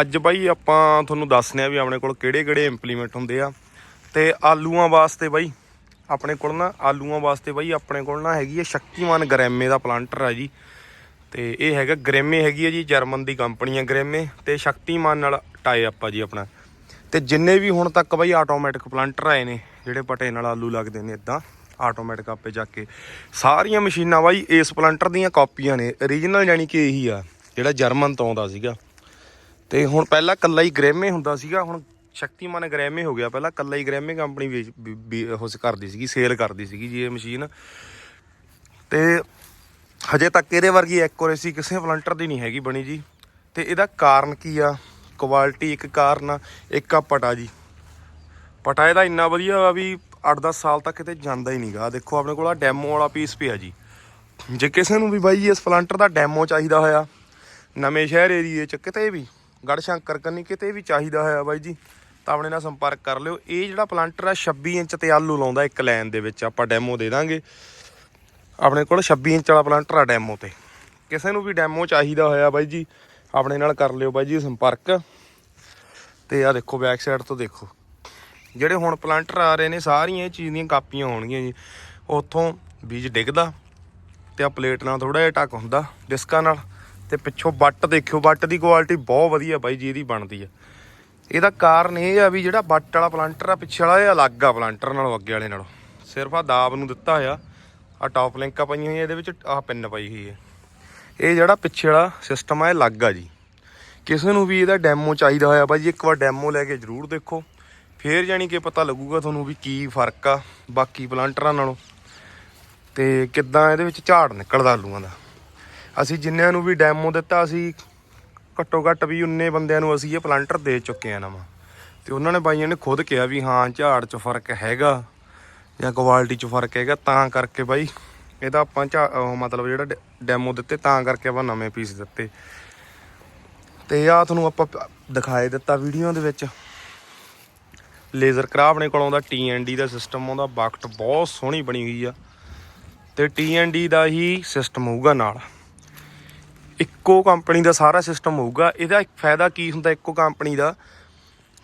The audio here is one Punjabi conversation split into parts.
ਅੱਜ ਬਾਈ ਆਪਾਂ ਤੁਹਾਨੂੰ ਦੱਸਨੇ ਆ ਵੀ ਆਪਣੇ ਕੋਲ ਕਿਹੜੇ ਕਿਹੜੇ ਇੰਪਲੀਮੈਂਟ ਹੁੰਦੇ ਆ। ਤੇ ਆਲੂਆਂ ਵਾਸਤੇ ਬਾਈ, ਆਪਣੇ ਕੋਲ ਨਾ ਆਲੂਆਂ ਵਾਸਤੇ ਬਾਈ ਆਪਣੇ ਕੋਲ ਨਾ ਹੈਗੀ ਹੈ ਸ਼ਕਤੀਮਾਨ ਗ੍ਰੈਮੇ ਦਾ ਪਲਾਂਟਰ ਆ ਜੀ। ਤੇ ਇਹ ਹੈਗਾ ਗ੍ਰੈਮੇ ਹੈਗੀ ਹੈ ਜੀ, ਜਰਮਨ ਦੀ ਕੰਪਨੀ ਹੈ ਗ੍ਰੈਮੇ ਤੇ ਸ਼ਕਤੀਮਾਨ ਨਾਲ ਟਾਈ ਆਪਾਂ ਜੀ ਆਪਣਾ। ਤੇ ਜਿੰਨੇ ਵੀ ਹੁਣ ਤੱਕ ਬਾਈ ਆਟੋਮੈਟਿਕ ਪਲਾਂਟਰ ਆਏ ਨੇ, ਜਿਹੜੇ ਪਟੇ ਨਾਲ ਆਲੂ ਲੱਗਦੇ ਨੇ ਇਦਾਂ ਆਟੋਮੈਟਿਕ ਆਪੇ ਜਾ ਕੇ। ਸਾਰੀਆਂ ਮਸ਼ੀਨਾਂ ਬਾਈ ਇਸ ਪਲਾਂਟਰ ਦੀਆਂ ਕਾਪੀਆਂ ਨੇ origignal ਯਾਨੀ ਕਿ ਇਹੀ ਆ, ਜਿਹੜਾ ਜਰਮਨ ਤੋਂ ਆਉਂਦਾ ਸੀਗਾ। ਤੇ ਹੁਣ ਪਹਿਲਾਂ ਕੱਲਾ ਹੀ ਗ੍ਰੈਮੇ ਹੁੰਦਾ ਸੀਗਾ, ਹੁਣ ਸ਼ਕਤੀਮਾਨ ਗ੍ਰੈਮੇ ਹੋ ਗਿਆ। ਪਹਿਲਾਂ ਕੱਲਾ ਹੀ ਗ੍ਰੈਮੇ ਕੰਪਨੀ ਵੇਚ ਵੀ- ਵੀ ਕਰਦੀ ਸੀਗੀ ਸੇਲ ਕਰਦੀ ਸੀਗੀ ਜੀ ਇਹ ਮਸ਼ੀਨ ਤੇ ਹਜੇ ਤੱਕ ਇਹਦੇ ਵਰਗੀ ਐਕੂਰੇਸੀ ਕਿਸੇ ਪਲੰਟਰ ਦੀ ਨਹੀਂ ਹੈਗੀ ਬਣੀ ਜੀ। ਤੇ ਇਹਦਾ ਕਾਰਨ ਕੀ ਆ? ਕੁਆਲਿਟੀ ਇੱਕ ਕਾਰਨ ਆ, ਇੱਕ ਆ ਪਟਾ ਜੀ। ਪਟਾ ਇਹਦਾ ਇੰਨਾ ਵਧੀਆ ਵਾ ਵੀ 8-10 ਸਾਲ ਤੱਕ ਕਿਤੇ ਜਾਂਦਾ ਹੀ ਨਹੀਂਗਾ। ਦੇਖੋ ਆਪਣੇ ਕੋਲ ਆ ਡੈਮੋ ਵਾਲਾ ਪੀਸ ਪਿਆ ਜੀ। ਜੇ ਕਿਸੇ ਨੂੰ ਵੀ ਬਾਈ ਇਸ ਪਲੰਟਰ ਦਾ ਡੈਮੋ ਚਾਹੀਦਾ ਹੋਇਆ, ਨਵੇਂ ਸ਼ਹਿਰ ਏਰੀਏ ਚ ਕਿਤੇ ਵੀ ਗੜ ਸ਼ੰਕਰ ਕੰਨੀ ਕਿਤੇ ਵੀ ਚਾਹੀਦਾ ਹੋਇਆ ਬਾਈ ਜੀ, ਤਾਂ ਆਪਣੇ ਨਾਲ ਸੰਪਰਕ ਕਰ ਲਿਓ। ਇਹ ਜਿਹੜਾ ਪਲਾਂਟਰ ਆ 26 ਇੰਚ ਤੇ ਆਲੂ ਲਾਉਂਦਾ ਇੱਕ ਲਾਈਨ ਦੇ ਵਿੱਚ, ਆਪਾਂ ਡੈਮੋ ਦੇ ਦਾਂਗੇ। ਆਪਣੇ ਕੋਲ 26 ਇੰਚ ਵਾਲਾ ਪਲਾਂਟਰ ਆ ਡੈਮੋ ਤੇ। ਕਿਸੇ ਨੂੰ ਵੀ ਡੈਮੋ ਚਾਹੀਦਾ ਹੋਇਆ ਬਾਈ ਜੀ, ਆਪਣੇ ਨਾਲ ਕਰ ਲਿਓ ਬਾਈ ਜੀ ਸੰਪਰਕ। ਤੇ ਆ ਦੇਖੋ ਬੈਕ ਸਾਈਡ ਤੋਂ ਦੇਖੋ। ਜਿਹੜੇ ਹੁਣ ਪਲਾਂਟਰ ਆ ਰਹੇ ਨੇ, ਸਾਰੀਆਂ ਇਹ ਚੀਜ਼ ਦੀਆਂ ਕਾਪੀਆਂ ਹੋਣਗੀਆਂ ਜੀ। ਉੱਥੋਂ ਬੀਜ ਡਿੱਗਦਾ ਤੇ ਆ ਪਲੇਟ ਨਾਲ ਥੋੜਾ ਜਿਹਾ ਢੱਕ ਹੁੰਦਾ, ਡਿਸਕਾਂ ਨਾਲ। ਤੇ ਪਿੱਛੋਂ ਬੱਟ ਦੇਖਿਓ ਬੱਟ ਦੀ ਕੁਆਲਿਟੀ ਬਹੁਤ ਵਧੀਆ ਬਾਈ ਜੀ, ਇਹਦੀ ਬਣਦੀ ਆ। ਇਹਦਾ ਕਾਰਨ ਇਹ ਆ ਵੀ ਜਿਹੜਾ ਬੱਟ ਵਾਲਾ ਪਲਾਂਟਰ ਆ, ਪਿੱਛੇ ਵਾਲਾ ਇਹ ਅਲੱਗ ਆ ਪਲਾਂਟਰ ਨਾਲੋਂ, ਅੱਗੇ ਵਾਲੇ ਨਾਲੋਂ। ਸਿਰਫ ਆ ਦਾਬ ਨੂੰ ਦਿੱਤਾ ਹੋਇਆ ਆ ਟਾਪ ਲਿੰਕਾਂ ਪਈਆਂ ਹੋਈਆਂ, ਇਹਦੇ ਵਿੱਚ ਆ ਪਿੰਨ ਪਈ ਹੋਈ ਹੈ ਇਹ ਜਿਹੜਾ ਪਿੱਛੇ ਵਾਲਾ ਸਿਸਟਮ ਆ, ਇਹ ਅਲੱਗ ਆ ਜੀ। ਕਿਸੇ ਨੂੰ ਵੀ ਇਹਦਾ ਡੈਮੋ ਚਾਹੀਦਾ ਹੋਇਆ, ਬਾਈ ਜੀ, ਇੱਕ ਵਾਰ ਡੈਮੋ ਲੈ ਕੇ ਜਰੂਰ ਦੇਖੋ। ਫੇਰ ਜਾਨੀ ਕਿ ਪਤਾ ਲੱਗੂਗਾ ਤੁਹਾਨੂੰ ਵੀ ਕੀ ਫ਼ਰਕ ਆ ਬਾਕੀ ਪਲਾਂਟਰਾਂ ਨਾਲੋਂ। ਤੇ ਕਿੱਦਾਂ ਇਹਦੇ ਵਿੱਚ ਝਾੜ ਨਿਕਲਦਾ ਆਲੂਆਂ ਦਾ। ਅਸੀਂ ਜਿੰਨਿਆਂ ਨੂੰ ਵੀ ਡੈਮੋ ਦਿੱਤਾ, ਅਸੀਂ ਘੱਟੋ ਘੱਟ ਵੀ ਉਨੇ ਬੰਦਿਆਂ ਨੂੰ ਅਸੀਂ ਇਹ ਪਲਾਂਟਰ ਦੇ ਚੁੱਕੇ ਆ ਨਵਾਂ। ਤੇ ਉਹਨਾਂ ਨੇ ਬਾਈਆਂ ਨੇ ਖੁਦ ਕਿਹਾ ਵੀ ਹਾਂ, ਝਾੜ 'ਚ ਫ਼ਰਕ ਹੈਗਾ ਜਾਂ ਕੁਆਲਿਟੀ 'ਚ ਫ਼ਰਕ ਹੈਗਾ, ਤਾਂ ਕਰਕੇ ਬਾਈ ਇਹਦਾ ਆਪਾਂ ਝਾ ਮਤਲਬ ਜਿਹੜਾ ਡੈਮੋ ਦਿੱਤੇ, ਤਾਂ ਕਰਕੇ ਆਪਾਂ ਨਵੇਂ ਪੀਸ ਦਿੱਤੇ। ਤੇ ਆ ਤੁਹਾਨੂੰ ਆਪਾਂ ਦਿਖਾਏ ਦਿੱਤਾ ਵੀਡੀਓ ਦੇ ਵਿੱਚ। ਲੇਜ਼ਰ ਕਰਾ ਆਪਣੇ ਕੋਲ ਆਉਂਦਾ TND ਦਾ ਸਿਸਟਮ ਆਉਂਦਾ, ਬਕਟ ਬਹੁਤ ਸੋਹਣੀ ਬਣੀ ਹੋਈ ਆ। ਤੇ TND ਦਾ ਹੀ ਸਿਸਟਮ ਹੋਊਗਾ ਨਾਲ। ਇੱਕੋ ਕੰਪਨੀ ਦਾ ਸਾਰਾ ਸਿਸਟਮ ਹੋਊਗਾ, ਇਹਦਾ ਇੱਕ ਫਾਇਦਾ ਕੀ ਹੁੰਦਾ ਇੱਕੋ ਕੰਪਨੀ ਦਾ?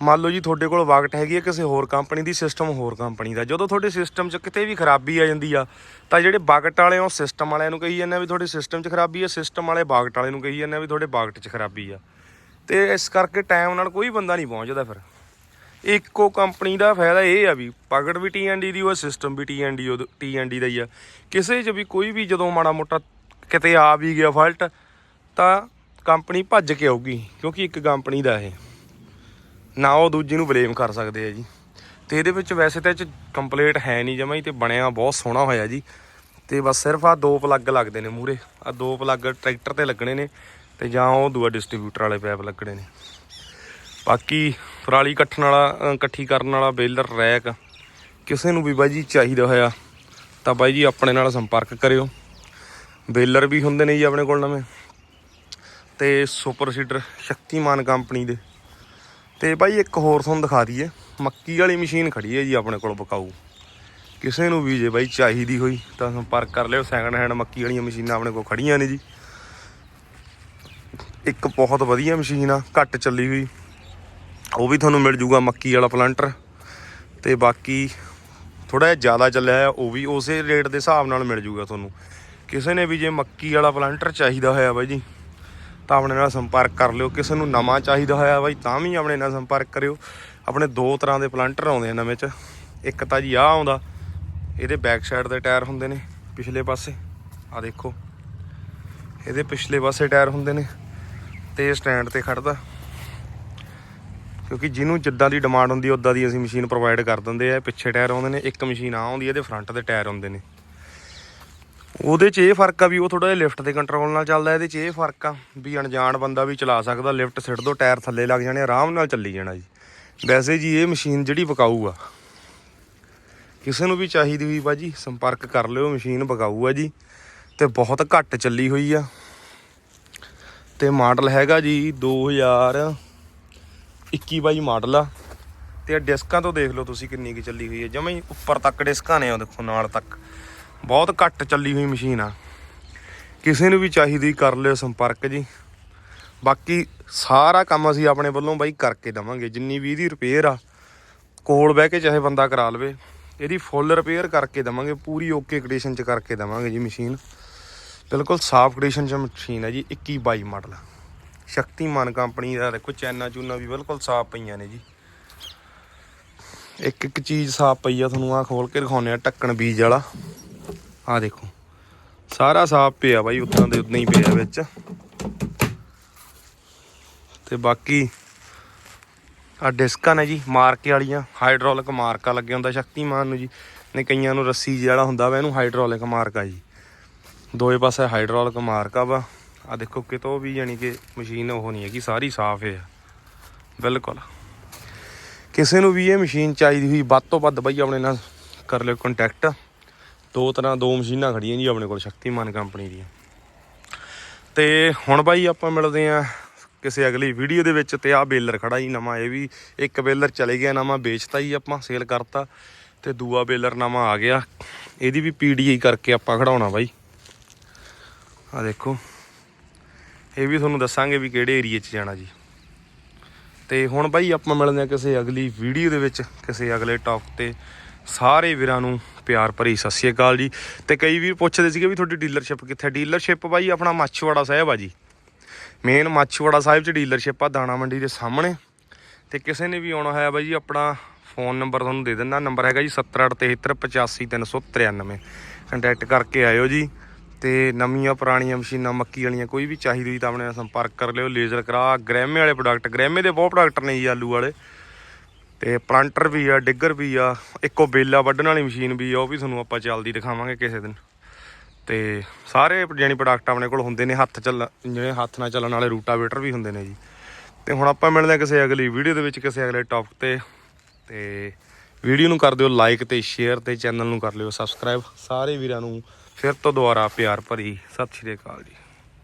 ਮੰਨ ਲਓ ਜੀ ਤੁਹਾਡੇ ਕੋਲ ਵਕਟ ਹੈਗੀ ਹੈ ਕਿਸੇ ਹੋਰ ਕੰਪਨੀ ਦੀ ਸਿਸਟਮ ਹੋਰ ਕੰਪਨੀ ਦਾ। ਜਦੋਂ ਤੁਹਾਡੇ ਸਿਸਟਮ 'ਚ ਕਿਤੇ ਵੀ ਖਰਾਬੀ ਆ ਜਾਂਦੀ ਆ, ਤਾਂ ਜਿਹੜੇ ਵਕਟ ਵਾਲੇ ਉਹ ਸਿਸਟਮ ਵਾਲਿਆਂ ਨੂੰ ਕਹੀ ਜਾਂਦੇ ਆ ਵੀ ਤੁਹਾਡੇ ਸਿਸਟਮ 'ਚ ਖਰਾਬੀ ਆ, ਸਿਸਟਮ ਵਾਲੇ ਵਕਟ ਵਾਲੇ ਨੂੰ ਕਹੀ ਜਾਂਦੇ ਆ ਵੀ ਤੁਹਾਡੇ ਵਕਟ 'ਚ ਖਰਾਬੀ ਆ। ਤੇ ਇਸ ਕਰਕੇ ਟਾਈਮ ਨਾਲ ਕੋਈ ਬੰਦਾ ਨਹੀਂ ਪਹੁੰਚਦਾ ਫਿਰ। ਇੱਕੋ ਕੰਪਨੀ ਦਾ ਫਾਇਦਾ ਇਹ ਆ ਵੀ ਪਕੜ ਵੀ TND ਦੀ, ਉਹ ਸਿਸਟਮ ਵੀ TND ਉਹ TND ਦਾ ਹੀ ਆ। ਕਿਸੇ 'ਚ ਵੀ ਕੋਈ ਵੀ ਜਦੋਂ ਮਾੜਾ ਮੋਟਾ ਕਿਤੇ ਆ ਵੀ ਗਿਆ ਫਾਲਟ ਤਾਂ ਕੰਪਨੀ ਭੱਜ ਕੇ ਆਊਗੀ, ਕਿਉਂਕਿ ਇੱਕ ਕੰਪਨੀ ਦਾ ਇਹ। ਨਾ ਉਹ ਦੂਜੀ ਨੂੰ ਬਲੇਮ ਕਰ ਸਕਦੇ ਆ ਜੀ। ਤੇ ਇਹਦੇ ਵਿੱਚ ਵੈਸੇ ਤਾਂ ਇਹ ਕੰਪਲੀਟ ਹੈ ਨਹੀਂ ਜਮਾ ਹੀ, ਤੇ ਬਣਿਆ ਬਹੁਤ ਸੋਹਣਾ ਹੋਇਆ ਜੀ। ਤੇ ਬਸ ਸਿਰਫ ਆ ਦੋ ਪਲੱਗ ਲੱਗਦੇ ਨੇ ਮੂਰੇ ਆ ਦੋ ਪਲੱਗ ਟਰੈਕਟਰ ਤੇ ਲੱਗਣੇ ਨੇ, ਤੇ ਜਾਂ ਉਹ ਦੂਆ ਡਿਸਟ੍ਰੀਬਿਊਟਰ ਵਾਲੇ ਪੈਪ ਲੱਗਣੇ ਨੇ। ਬਾਕੀ ਪਰਾਲੀ ਇਕੱਠਣ ਵਾਲਾ ਇਕੱਠੀ ਕਰਨ ਵਾਲਾ ਬੇਲਰ, ਰੈਕ, ਕਿਸੇ ਨੂੰ ਵੀ ਬਾਈ ਜੀ ਚਾਹੀਦਾ ਹੋਇਆ, ਤਾਂ ਬਾਈ ਜੀ ਆਪਣੇ ਨਾਲ ਸੰਪਰਕ ਕਰਿਓ। ਬੇਲਰ ਵੀ ਹੁੰਦੇ ਨੇ ਜੀ ਆਪਣੇ ਕੋਲ ਨਵੇਂ। ਤੇ ਸੁਪਰ ਸੀਡਰ ਸ਼ਕਤੀਮਾਨ ਕੰਪਨੀ ਦੇ। ਤੇ ਬਾਈ ਇੱਕ ਹੋਰ ਤੁਹਾਨੂੰ ਦਿਖਾ ਦਈਏ, ਮੱਕੀ ਵਾਲੀ ਮਸ਼ੀਨ ਖੜੀ ਹੈ ਜੀ ਆਪਣੇ ਕੋਲ ਬਕਾਊ। ਕਿਸੇ ਨੂੰ ਵੀ ਜੇ ਬਾਈ ਚਾਹੀਦੀ ਹੋਈ ਤਾਂ ਸੰਪਰਕ ਕਰ ਲਿਓ ਸੈਕੰਡ ਹੈਂਡ ਮੱਕੀ ਵਾਲੀਆਂ ਮਸ਼ੀਨਾਂ ਆਪਣੇ ਕੋਲ ਖੜੀਆਂ ਨੇ ਜੀ। ਇੱਕ ਬਹੁਤ ਵਧੀਆ ਮਸ਼ੀਨ ਆ, ਘੱਟ ਚੱਲੀ ਹੋਈ। ਉਹ ਵੀ ਤੁਹਾਨੂੰ ਮਿਲ ਜੂਗਾ ਮੱਕੀ ਵਾਲਾ ਪਲਾਂਟਰ। ਤੇ ਬਾਕੀ ਥੋੜਾ ਜਿਹਾ ਜ਼ਿਆਦਾ ਚੱਲਿਆ ਹੈ ਉਹ ਵੀ ਉਸੇ ਰੇਟ ਦੇ ਹਿਸਾਬ ਨਾਲ ਮਿਲ ਜੂਗਾ ਤੁਹਾਨੂੰ। ਕਿਸੇ ਨੇ ਵੀ ਜੇ ਮੱਕੀ ਵਾਲਾ ਪਲਾਂਟਰ ਚਾਹੀਦਾ ਹੋਇਆ ਬਾਈ ਜੀ ਤਾਂ ਆਪਣੇ ਨਾਲ ਸੰਪਰਕ ਕਰ ਲਿਓ। ਕਿਸੇ ਨੂੰ ਨਵਾਂ ਚਾਹੀਦਾ ਹੋਇਆ ਬਾਈ, ਤਾਂ ਵੀ ਆਪਣੇ ਨਾਲ ਸੰਪਰਕ ਕਰਿਓ। ਆਪਣੇ ਦੋ ਤਰ੍ਹਾਂ ਦੇ ਪਲੰਟਰ ਆਉਂਦੇ ਆ ਨਵੇਂ ਚ। ਇੱਕ ਤਾਂ ਜੀ ਆਹ ਆਉਂਦਾ। ਇਹਦੇ ਬੈਕ ਸਾਈਡ ਦੇ ਟਾਇਰ ਹੁੰਦੇ ਨੇ ਪਿਛਲੇ ਪਾਸੇ। ਆ ਦੇਖੋ। ਇਹਦੇ ਪਿਛਲੇ ਪਾਸੇ ਟਾਇਰ ਹੁੰਦੇ ਨੇ ਤੇ ਸਟੈਂਡ ਤੇ ਖੜਦਾ। ਕਿਉਂਕਿ ਜਿਹਨੂੰ ਜਿੱਦਾਂ ਦੀ ਡਿਮਾਂਡ ਹੁੰਦੀ ਹੈ ਉਦਾਂ ਦੀ ਅਸੀਂ ਮਸ਼ੀਨ ਪ੍ਰੋਵਾਈਡ ਕਰ ਦਿੰਦੇ ਆ। ਪਿੱਛੇ ਟਾਇਰ ਆਉਂਦੇ ਨੇ, ਇੱਕ ਮਸ਼ੀਨ ਆ ਆਉਂਦੀ ਇਹਦੇ ਫਰੰਟ ਦੇ ਟਾਇਰ ਹੁੰਦੇ ਨੇ। ਉਹਦੇ 'ਚ ਇਹ ਫ਼ਰਕ ਆ ਵੀ ਉਹ ਥੋੜਾ ਜਿਹਾ ਲਿਫਟ ਦੇ ਕੰਟਰੋਲ ਨਾਲ ਚੱਲਦਾ, ਇਹਦੇ 'ਚ ਇਹ ਫ਼ਰਕ ਆ ਵੀ ਅਣਜਾਣ ਬੰਦਾ ਵੀ ਚਲਾ ਸਕਦਾ ਲਿਫਟ ਸਿੱਟ ਦੋ, ਟਾਇਰ ਥੱਲੇ ਲੱਗ ਜਾਣੇ, ਆਰਾਮ ਨਾਲ ਚੱਲੀ ਜਾਣਾ ਜੀ। ਵੈਸੇ ਜੀ ਇਹ ਮਸ਼ੀਨ ਜਿਹੜੀ ਵਿਕਾਊ ਆ, ਕਿਸੇ ਨੂੰ ਵੀ ਚਾਹੀਦੀ ਹੋਈ ਬਾਜੀ ਸੰਪਰਕ ਕਰ ਲਿਓ ਮਸ਼ੀਨ ਵਿਕਾਊ ਆ ਜੀ, ਤੇ ਬਹੁਤ ਘੱਟ ਚੱਲੀ ਹੋਈ ਆ। ਤੇ ਮਾਡਲ ਹੈਗਾ ਜੀ 2021 ਬਾਈ ਮਾਡਲ ਆ। ਤੇ ਡਿਸਕਾਂ ਤੋਂ ਦੇਖ ਲਓ ਤੁਸੀਂ ਕਿੰਨੀ ਕੀ ਚੱਲੀ ਹੋਈ ਹੈ ਜਮਾਂ ਉੱਪਰ ਤੱਕ ਡਿਸਕਾਂ ਨੇ ਉਹ ਦੇਖੋ, ਨਾਲ ਤੱਕ। ਬਹੁਤ ਘੱਟ ਚੱਲੀ ਹੋਈ ਮਸ਼ੀਨ ਆ। ਕਿਸੇ ਨੂੰ ਵੀ ਚਾਹੀਦੀ ਕਰ ਲਿਓ ਸੰਪਰਕ ਜੀ। ਬਾਕੀ ਸਾਰਾ ਕੰਮ ਅਸੀਂ ਆਪਣੇ ਵੱਲੋਂ ਬਾਈ ਕਰਕੇ ਦਵਾਂਗੇ। ਜਿੰਨੀ ਵੀ ਇਹਦੀ ਰਿਪੇਅਰ ਆ, ਕੋਲ ਬਹਿ ਕੇ ਚਾਹੇ ਬੰਦਾ ਕਰਾ ਲਵੇ, ਇਹਦੀ ਫੁੱਲ ਰਿਪੇਅਰ ਕਰਕੇ ਦਵਾਂਗੇ। ਪੂਰੀ ਓਕੇ ਕੰਡੀਸ਼ਨ ਚ ਕਰਕੇ ਦਵਾਂਗੇ ਜੀ ਮਸ਼ੀਨ। ਬਿਲਕੁਲ ਸਾਫ਼ ਕੰਡੀਸ਼ਨ ਚ ਮਸ਼ੀਨ ਹੈ ਜੀ 21 22 ਮਾਡਲ ਸ਼ਕਤੀਮਾਨ ਕੰਪਨੀ ਦਾ ਦੇਖੋ, ਚੈਨਾ ਚੂਨਾ ਵੀ ਬਿਲਕੁਲ ਸਾਫ਼ ਪਈਆਂ ਨੇ ਜੀ। ਇੱਕ ਇੱਕ ਚੀਜ਼ ਸਾਫ਼ ਪਈ ਆ, ਤੁਹਾਨੂੰ ਆ ਖੋਲ ਕੇ ਦਿਖਾਉਂਦੇ ਆ, ਢੱਕਣ ਬੀਜ ਵਾਲਾ। ਆ ਦੇਖੋ। ਸਾਰਾ ਸਾਫ਼ ਪਿਆ ਬਾਈ ਉਤਾਂ ਦੇ ਉਦਾਂ ਹੀ ਪਿਆ ਵਿੱਚ। ਤੇ ਬਾਕੀ ਆ ਡਿਸਕਾਂ ਨੇ ਜੀ, ਮਾਰਕੇ ਵਾਲੀਆਂ। ਹਾਈਡ੍ਰੋਲਿਕ ਮਾਰਕਾ ਲੱਗਿਆ ਹੁੰਦਾ ਸ਼ਕਤੀਮਾਨ ਨੂੰ ਜੀ। ਨੇ ਕਈਆਂ ਨੂੰ ਰੱਸੀ ਜਿਹੜਾ ਹੁੰਦਾ ਵਾ, ਇਹਨੂੰ ਹਾਈਡ੍ਰੋਲਿਕ ਮਾਰਕਾ ਜੀ। ਦੋਏ ਪਾਸੇ ਹਾਈਡ੍ਰੋਲਿਕ ਮਾਰਕਾ ਵਾ। ਆ ਦੇਖੋ ਕਿਤੋਂ ਵੀ ਯਾਨੀ ਕਿ ਮਸ਼ੀਨ ਉਹ ਨਹੀਂ ਹੈਗੀ, ਸਾਰੀ ਸਾਫ਼ ਹੈ ਬਿਲਕੁਲ। ਕਿਸੇ ਨੂੰ ਵੀ ਇਹ ਮਸ਼ੀਨ ਚਾਹੀਦੀ ਹੋਈ, ਵੱਧ ਤੋਂ ਵੱਧ ਬਈ ਆਪਣੇ ਨਾਲ ਕਰ ਲਿਓ ਕੰਟੈਕਟ ਦੋ ਤਰ੍ਹਾਂ ਦੋ ਮਸ਼ੀਨਾਂ ਖੜੀਆਂ ਜੀ ਆਪਣੇ ਕੋਲ, ਸ਼ਕਤੀਮਾਨ ਕੰਪਨੀ ਦੀਆਂ। ਤੇ ਹੁਣ ਬਾਈ ਆਪਾਂ ਮਿਲਦੇ ਆਂ ਕਿਸੇ ਅਗਲੀ ਵੀਡੀਓ ਦੇ ਵਿੱਚ, ਤੇ ਆਹ ਬੇਲਰ ਖੜਾ ਜੀ ਨਵਾਂ, ਇਹ ਵੀ ਇੱਕ ਬੇਲਰ ਚਲੇ ਗਿਆ ਨਵਾਂ, ਵੇਚਤਾ ਜੀ ਆਪਾਂ, ਸੇਲ ਕਰਤਾ, ਤੇ ਦੂਆ ਬੇਲਰ ਨਵਾਂ ਆ ਗਿਆ। ਇਹਦੀ ਵੀ ਪੀਡੀਆਈ ਕਰਕੇ ਆਪਾਂ ਖੜਾਉਣਾ ਬਾਈ। ਆ ਦੇਖੋ, ਇਹ ਵੀ ਤੁਹਾਨੂੰ ਦੱਸਾਂਗੇ ਵੀ ਕਿਹੜੇ ਏਰੀਏ 'ਚ ਜਾਣਾ ਜੀ। ਤੇ ਹੁਣ ਬਾਈ ਆਪਾਂ ਮਿਲਦੇ ਹਾਂ ਕਿਸੇ ਅਗਲੀ ਵੀਡੀਓ ਦੇ ਵਿੱਚ, ਕਿਸੇ ਅਗਲੇ ਟੌਪ ਤੇ। ਸਾਰੇ ਵੀਰਾਂ ਨੂੰ ਪਿਆਰ ਭਰੀ ਸਤਿ ਸ਼੍ਰੀ ਅਕਾਲ ਜੀ। ਤੇ ਕਈ ਵੀਰ ਪੁੱਛਦੇ ਸੀਗੇ ਵੀ ਤੁਹਾਡੀ ਡੀਲਰਸ਼ਿਪ ਕਿੱਥੇ? ਡੀਲਰਸ਼ਿਪ ਬਾਈ ਆਪਣਾ ਮਾਛੀਵਾੜਾ ਸਾਹਿਬ ਆ ਜੀ। ਮੇਨ ਮਾਛੂਵਾੜਾ ਸਾਹਿਬ 'ਚ ਡੀਲਰਸ਼ਿਪ ਆ ਦਾਣਾ ਮੰਡੀ ਦੇ ਸਾਹਮਣੇ। ਤੇ ਕਿਸੇ ਨੇ ਵੀ ਆਉਣਾ ਹੋਇਆ ਬਾਈ ਜੀ, ਆਪਣਾ ਫੋਨ ਨੰਬਰ ਤੁਹਾਨੂੰ ਦੇ ਦਿੰਦਾ। ਨੰਬਰ ਹੈਗਾ ਜੀ 7873853393 ਕੰਟੈਕਟ ਕਰਕੇ ਆਇਓ ਜੀ। ਤੇ ਨਵੀਆਂ ਪੁਰਾਣੀਆਂ ਮਸ਼ੀਨਾਂ, ਮੱਕੀ ਵਾਲੀਆਂ ਕੋਈ ਵੀ ਚਾਹੀਦੀ ਹੋਈ ਤਾਂ ਆਪਣੇ ਨਾਲ ਸੰਪਰਕ ਕਰ ਲਿਓ। ਲੇਜ਼ਰ ਕਰਾ ਗ੍ਰੈਮੇ ਵਾਲੇ ਪ੍ਰੋਡਕਟ ਗ੍ਰੈਮੇ ਦੇ ਬਹੁਤ ਪ੍ਰੋਡਕਟ ਨੇ ਜੀ ਆਲੂ ਵਾਲੇ। ਤੇ ਪਲਾਂਟਰ ਵੀ ਆ ਡਿੱਗਰ ਵੀ ਆ, ਇੱਕੋ ਬੇਲਾ ਵੱਢਣ ਵਾਲੀ ਮਸ਼ੀਨ ਵੀ ਆ, ਉਹ ਵੀ ਤੁਹਾਨੂੰ ਆਪਾਂ ਚੱਲਦੀ ਦਿਖਾਵਾਂਗੇ ਕਿਸੇ ਦਿਨ। ਤੇ ਸਾਰੇ ਜਾਨੀ ਪ੍ਰੋਡਕਟ ਆਪਣੇ ਕੋਲ ਹੁੰਦੇ ਨੇ, ਹੱਥ ਚੱਲ, ਜਿਹੜੇ ਹੱਥ ਨਾਲ ਚੱਲਣ ਵਾਲੇ ਰੂਟਾਵੇਟਰ ਵੀ ਹੁੰਦੇ ਨੇ ਜੀ। ਤੇ ਹੁਣ ਆਪਾਂ ਮਿਲਦੇ ਹਾਂ ਕਿਸੇ ਅਗਲੀ ਵੀਡੀਓ ਦੇ ਵਿੱਚ, ਕਿਸੇ ਅਗਲੇ ਟੌਪਿਕ ਤੇ। ਤੇ ਵੀਡੀਓ ਨੂੰ ਕਰ ਦਿਓ ਲਾਈਕ ਤੇ ਸ਼ੇਅਰ ਤੇ ਚੈਨਲ ਨੂੰ ਕਰ ਲਿਓ ਸਬਸਕ੍ਰਾਈਬ ਸਾਰੇ ਵੀਰਾਂ ਨੂੰ ਫਿਰ ਤੋਂ ਦੁਬਾਰਾ ਪਿਆਰ ਭਰੀ ਸਤਿ ਸ਼੍ਰੀ ਅਕਾਲ ਜੀ।